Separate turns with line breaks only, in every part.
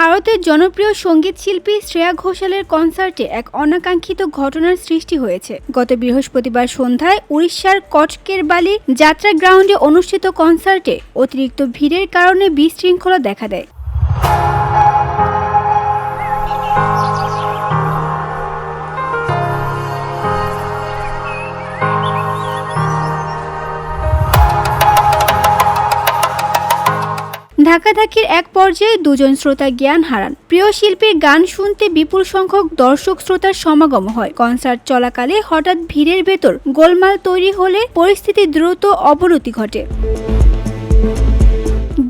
ভারতের জনপ্রিয় সংগীত শিল্পী শ্রেয়া ঘোষালের কনসার্টে এক অনাকাঙ্ক্ষিত ঘটনার সৃষ্টি হয়েছে। গত বৃহস্পতিবার সন্ধ্যায় উড়িষ্যার কটকের বালি যাত্রা গ্রাউন্ডে অনুষ্ঠিত কনসার্টে অতিরিক্ত ভিড়ের কারণে বিশৃঙ্খলা দেখা দেয়। ধাক্কাধাক্কির এক পর্যায়ে দুজন শ্রোতা জ্ঞান হারান। প্রিয় শিল্পীর গান শুনতে বিপুল সংখ্যক দর্শক শ্রোতার সমাগম হয়। কনসার্ট চলাকালে হঠাৎ ভিড়ের ভেতর গোলমাল তৈরি হলে পরিস্থিতি দ্রুত অবনতি ঘটে।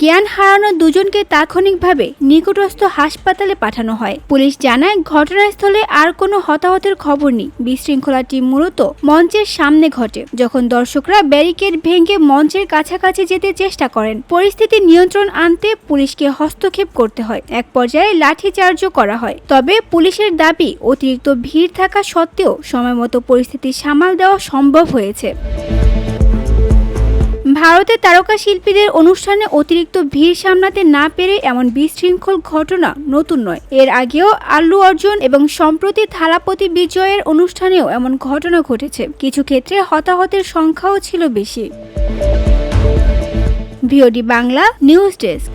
জ্ঞান হারানো দুজনকে তাৎক্ষণিকভাবে নিকটস্থ হাসপাতালে পাঠানো হয়। পুলিশ জানায়, ঘটনাস্থলে আর কোনো হতাহতের খবর নেই। বিশৃঙ্খলাটি মূলত মঞ্চের সামনে ঘটে, যখন দর্শকরা ব্যারিকেড ভেঙে মঞ্চের কাছাকাছি যেতে চেষ্টা করেন। পরিস্থিতি নিয়ন্ত্রণ আনতে পুলিশকে হস্তক্ষেপ করতে হয়। এক পর্যায়ে লাঠিচার্জও করা হয়। তবে পুলিশের দাবি, অতিরিক্ত ভিড় থাকা সত্ত্বেও সময়মতো পরিস্থিতি সামাল দেওয়া সম্ভব হয়েছে। ভারতের তারকা শিল্পীদের অনুষ্ঠানে অতিরিক্ত ভিড় সামলাতে না পেরে এমন বিশৃঙ্খল ঘটনা নতুন নয়। এর আগেও আল্লু অর্জুন এবং সম্প্রতি থালাপতি বিজয়ের অনুষ্ঠানেও এমন ঘটনা ঘটেছে। কিছু ক্ষেত্রে হতাহতের সংখ্যাও ছিল বেশি। VOD Bangla news desk.